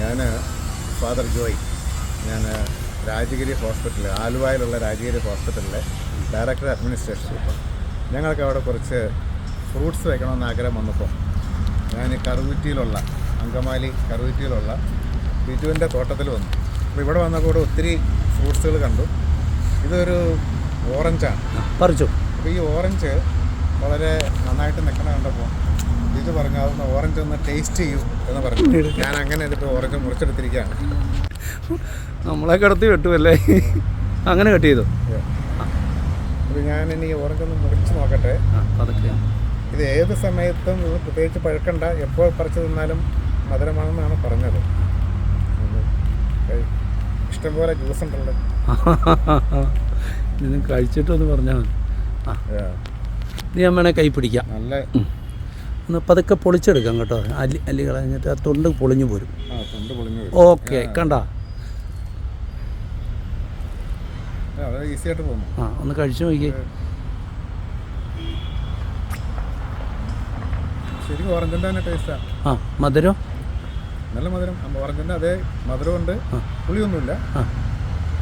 ഞാൻ ഫാദർ ജോയ്. ഞാൻ രാജഗിരി ഹോസ്പിറ്റൽ ആലുവായിലുള്ള രാജഗിരി ഹോസ്പിറ്റലിലെ ഡയറക്ടർ അഡ്മിനിസ്ട്രേഷൻ ഞങ്ങൾക്ക് അവിടെ കുറച്ച് ഫ്രൂട്ട്സ് വെക്കണമെന്ന് ആഗ്രഹം വന്നപ്പോൾ ഞാൻ കറുകുറ്റിയിലുള്ള അങ്കമാലി കറുകുറ്റിയിലുള്ള ബിജുവിന്റെ തോട്ടത്തിൽ വന്നു. അപ്പോൾ ഇവിടെ വന്നപ്പോൾ ഒത്തിരി ഫ്രൂട്ട്സുകൾ കണ്ടു. ഇതൊരു ഓറഞ്ചാണ്. പറിച്ചു. അപ്പോൾ ഈ ഓറഞ്ച് വളരെ നന്നായിട്ട് നിൽക്കണ കണ്ടപ്പോൾ ഇത് പറഞ്ഞു അതൊന്ന് ഓറഞ്ച് ഒന്ന് ടേസ്റ്റ് ചെയ്യും എന്ന് പറഞ്ഞു. ഞാൻ അങ്ങനെ എടുത്ത് ഓറഞ്ച് മുറിച്ചെടുത്തിരിക്കുകയാണ്. നമ്മളെ കിടത്തി വെട്ടുമല്ലേ അങ്ങനെ കട്ട് ചെയ്തു. അപ്പോൾ ഞാൻ ഇനി ഓറഞ്ച് ഒന്ന് മുറിച്ച് നോക്കട്ടെ. അതൊക്കെ ഇത് ഏത് സമയത്തും ഇത് പ്രത്യേകിച്ച് പഴുക്കണ്ട. എപ്പോൾ പറിച്ചു തിന്നാലും മധുരമാണെന്നാണ് പറഞ്ഞത്. ഇഷ്ടംപോലെ ജ്യൂസ് ഉണ്ടല്ലോ. കഴിച്ചിട്ടൊന്ന് പറഞ്ഞാൽ മതി. ആ. Yeah. വേണേൽ കൈ പിടിക്കാം. നല്ല ഒന്ന് പതുക്കെ പൊളിച്ചെടുക്കാം കേട്ടോ. അല്ലി അല്ലി കളഞ്ഞിട്ട് ആ തൊണ്ട് പൊളിഞ്ഞു പോരും. ഓക്കെ കണ്ട? ആ, ഒന്ന് കഴിച്ചു നോക്കി ആ. മധുരം? നല്ല മധുരം. ഓറഞ്ചിന്റെ അതേ മധുരമുണ്ട് പുളിയൊന്നുമില്ല.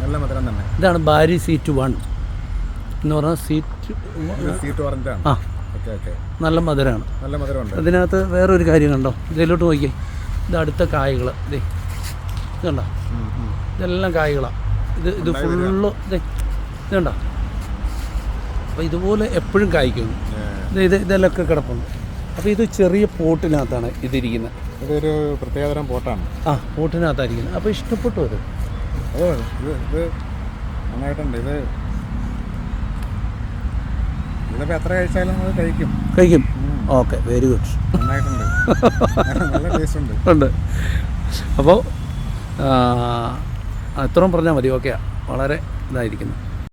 നല്ല മധുരം തന്നെ. ഇതാണ് ബാരി സീറ്റ് വൺ. എന്ന് പറഞ്ഞാൽ സീറ്റ് സീറ്റ് ഓറഞ്ചാണ് ആ. ഓക്കെ ഓക്കെ നല്ല മധുരമാണ്. നല്ല മധുരമുണ്ട്. അതിനകത്ത് വേറൊരു കാര്യം കണ്ടോ ഇതിലോട്ട് നോക്കിയേ. ഇത് അടുത്ത കായ്കൾ ഇതേ ഇത് കണ്ടോ? ഉം, ഉം. ഇതെല്ലാം കായ്കളാണ് ഇത് ഇത് ഫുള്ള് ഇതേ ഇതുണ്ടോ അപ്പോൾ ഇതുപോലെ എപ്പോഴും കായ്ക്കുന്നു. ഇത് ഇത് ഇതിലൊക്കെ കിടപ്പുണ്ട്. അപ്പോൾ ഇത് ചെറിയ പോട്ടിനകത്താണ് ഇതിരിക്കുന്നത്. ഇതൊരു പ്രത്യേകതരം പോട്ടാണ്. ആ പോട്ടിനകത്തായിരിക്കുന്നത് അപ്പോൾ ഇഷ്ടപ്പെട്ടു അത്. ഇത് നന്നായിട്ടുണ്ട്. ഇത് ഇതിപ്പോൾ എത്ര കഴിച്ചാലും നമ്മൾ കഴിക്കും. കഴിക്കും. ഓക്കെ വെരി ഗുഡ് നന്നായിട്ടുണ്ട്. നല്ല ടേസ്റ്റ് ഉണ്ട്. ഉണ്ട് അപ്പോൾ അത്രയും പറഞ്ഞാൽ മതി. ഓക്കെയാണ് വളരെ ഇതായിരിക്കുന്നു.